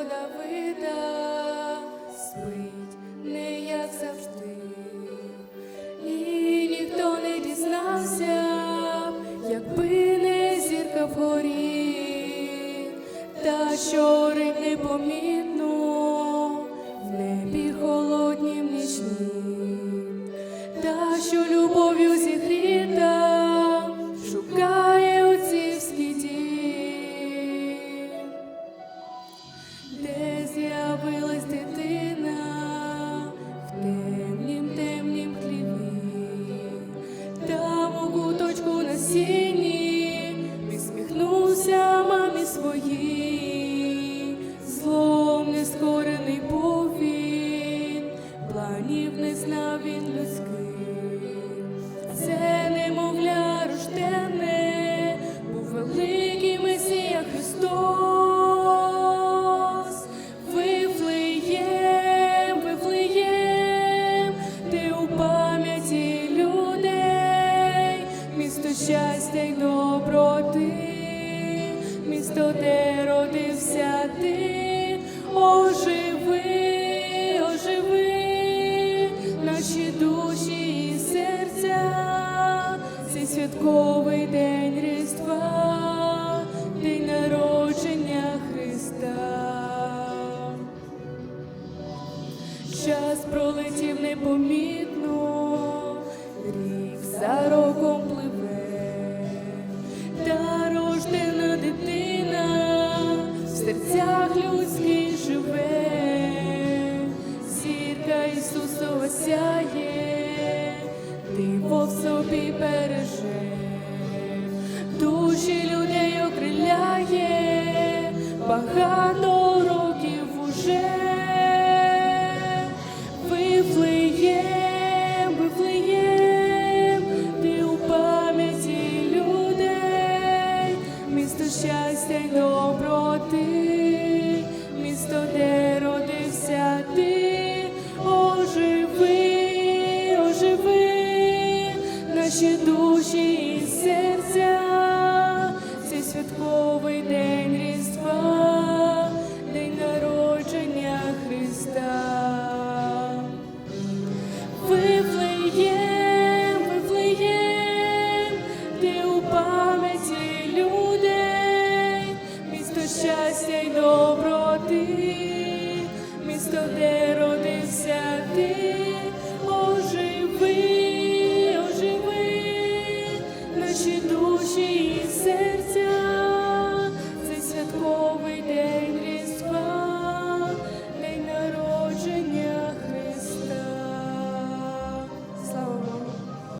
Давида спить не як завжди, і ніхто не дізнався, якби не зірка вгорі, та що риб не поміг. Місто, де родився ти, оживи, оживи наші душі і серця, цей святковий день Різдва, день народження Христа. Час пролетів непомітно, Ісусова сяє, диво в собі береже, душі людей окриляє, багато років уже. Вифлеєм, Вифлеєм, ти у пам'яті людей, місто щастя й доброти, місто, де родився ти, щастя й доброти, місто, де родився ти,